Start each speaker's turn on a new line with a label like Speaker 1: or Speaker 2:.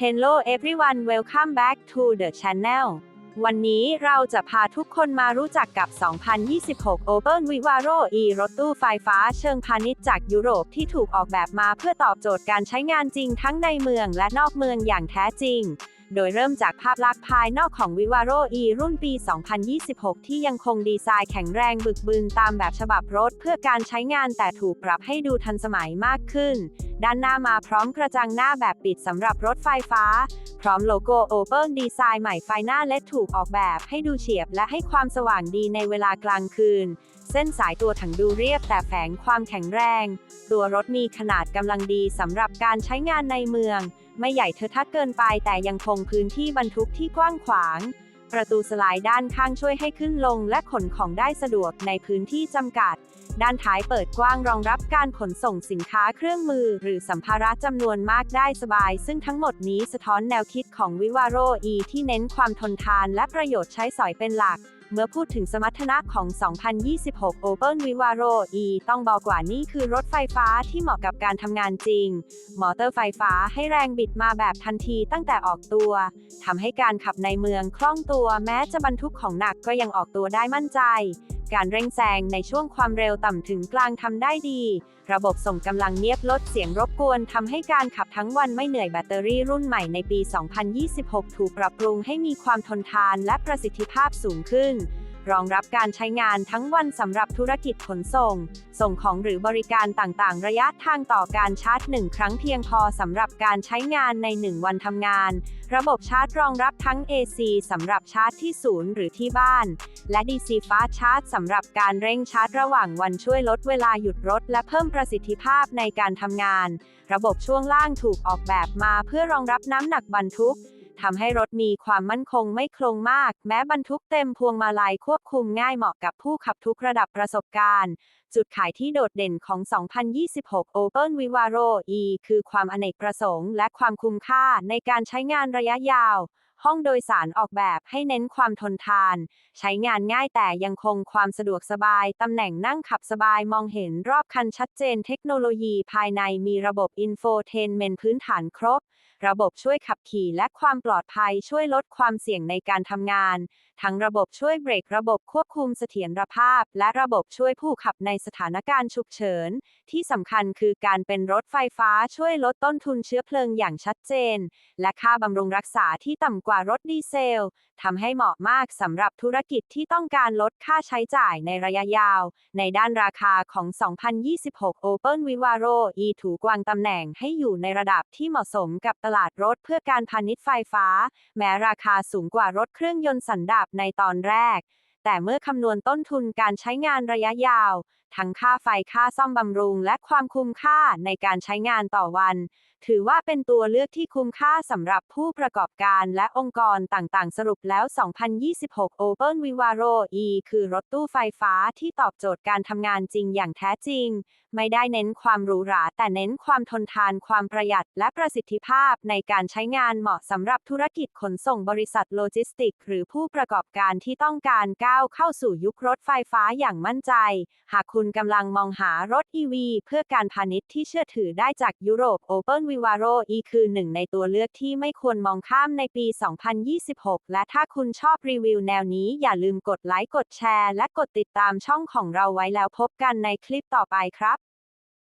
Speaker 1: Hello everyone welcome back to the channel วันนี้เราจะพาทุกคนมารู้จักกับ 2026 Open Vivaro e รถตู้ไฟฟ้าเชิงพาณิชย์จากยุโรปที่ถูกออกแบบมาเพื่อตอบโจทย์การใช้งานจริงทั้งในเมืองและนอกเมืองอย่างแท้จริง โดยเริ่มจากภาพลักษณ์ภายนอกของ Vivaro e รุ่นปี 2026 ที่ยังคงดีไซน์แข็งแรงบึกบึนตามแบบฉบับรถเพื่อการใช้งานแต่ถูกปรับให้ดูทันสมัยมากขึ้น ด้านหน้ามาพร้อมกระจังหน้าแบบปิดสำหรับรถไฟฟ้า พร้อมโลโก้ Open ดีไซน์ใหม่ไฟหน้าเล็ดถูกออกแบบให้ดูเฉียบและให้ความสว่างดีในเวลากลางคืน เส้นสายตัวถังดูเรียบแต่แฝงความแข็งแรง ตัวรถมีขนาดกำลังดีสำหรับการใช้งานในเมือง ไม่ใหญ่เทอะทะเกินไปแต่ยังคงพื้นที่บรรทุกที่กว้างขวาง ประตูสไลด์ด้านข้างช่วยให้ขึ้นลงและขนของได้สะดวกในพื้นที่จำกัด ด้านท้ายเปิดกว้างรองรับการขนส่งสินค้าเครื่องมือ หรือสัมภาระจำนวนมากได้สบาย ซึ่งทั้งหมดนี้สะท้อนแนวคิดของ Vivaro E ที่เน้นความทนทานและประโยชน์ใช้สอยเป็นหลัก เมื่อพูดถึงสมรรถนะของ 2026 Open Vivaro E ต้องบอกว่านี่คือรถไฟฟ้าที่เหมาะกับการทำงานจริง มอเตอร์ไฟฟ้าให้แรงบิดมาแบบทันทีตั้งแต่ออกตัว ทำให้การขับในเมืองคล่องตัวแม้จะบรรทุกของหนักก็ยังออกตัวได้มั่นใจ การเร่งแซงในช่วงความเร็วต่ำถึงกลางทำได้ดี ระบบส่งกำลังเงียบลดเสียงรบกวนทำให้การขับทั้งวันไม่เหนื่อยแบตเตอรี่รุ่นใหม่ในปี 2026 ถูกปรับปรุงให้มีความทนทานและประสิทธิภาพสูงขึ้น รองรับการใช้งานทั้งวันสำหรับธุรกิจขนส่ง ส่งของหรือบริการต่างๆ ระยะทางต่อการชาร์จหนึ่งครั้งเพียงพอสำหรับการใช้งานใน 1 วันทำงาน ระบบชาร์จรองรับทั้ง AC สำหรับชาร์จที่ศูนย์หรือที่บ้าน และ DC Fast Charge สำหรับการเร่งชาร์จระหว่างวันช่วยลดเวลาหยุดรถ และเพิ่มประสิทธิภาพในการทำงาน ระบบช่วงล่างถูกออกแบบมาเพื่อรองรับน้ำหนักบรรทุก ทำให้รถมีความมั่นคงไม่โครงมาก แม้บรรทุกเต็มพวงมาลัยควบคุมง่ายเหมาะกับผู้ขับทุกระดับประสบการณ์ จุดขายที่โดดเด่นของ 2026 Open Vivaro E คือความอเนกประสงค์และความคุ้มค่าในการใช้งานระยะยาว ห้องโดยสารออกแบบให้เน้นความทนทาน ใช้งานง่ายแต่ยังคงความสะดวกสบาย ตำแหน่งนั่งขับสบายมองเห็นรอบคันชัดเจนเทคโนโลยีภายในมีระบบ Infotainment พื้นฐานครบ ระบบช่วยขับขี่และความปลอดภัยช่วยลดความเสี่ยงในการทำงาน ทั้งระบบช่วยเบรกระบบควบคุมเสถียรภาพ และระบบช่วยผู้ขับในสถานการณ์ฉุกเฉิน ที่สำคัญคือการเป็นรถไฟฟ้าช่วยลดต้นทุนเชื้อเพลิงอย่างชัดเจน และค่าบำรุงรักษาที่ต่ำกว่ารถดีเซลทำให้เหมาะมากสำหรับธุรกิจที่ต้องการลดค่าใช้จ่ายในระยะยาว ในด้านราคาของ 2026 Open Vivaro E ถูกวางตำแหน่งให้อยู่ในระดับที่เหมาะสมกับตลาดรถเพื่อการพาณิชย์ไฟฟ้า แม้ราคาสูงกว่ารถเครื่องยนต์สันดาปในตอนแรกแต่เมื่อคำนวณต้นทุนการใช้งานระยะยาว ทั้งค่าไฟค่าซ่อมบำรุง และความคุ้มค่าในการใช้งานต่อวัน ถือว่าเป็นตัวเลือกที่คุ้มค่าสำหรับผู้ประกอบการและองค์กรต่างๆ สรุปแล้ว 2026 Open Vivaro E คือรถตู้ไฟฟ้าที่ตอบโจทย์การทำงานจริงอย่างแท้จริง ไม่ได้เน้นความหรูหราแต่เน้นความทนทาน ความประหยัด และประสิทธิภาพในการใช้งานเหมาะสำหรับธุรกิจขนส่งบริษัทโลจิสติก หรือผู้ประกอบการที่ต้องการก้าวเข้าสู่ยุครถไฟฟ้าอย่างมั่นใจ หากคุณคุณกำลังมองหารถ EV เพื่อการพาณิชย์ที่เชื่อถือได้จากยุโรป Open Vivaro E คือหนึ่งในตัวเลือกที่ไม่ควรมองข้ามในปี 2026 และถ้าคุณชอบรีวิวแนวนี้อย่าลืมกดไลค์ กดแชร์ และกดติดตามช่องของเราไว้แล้วพบกันในคลิปต่อไปครับ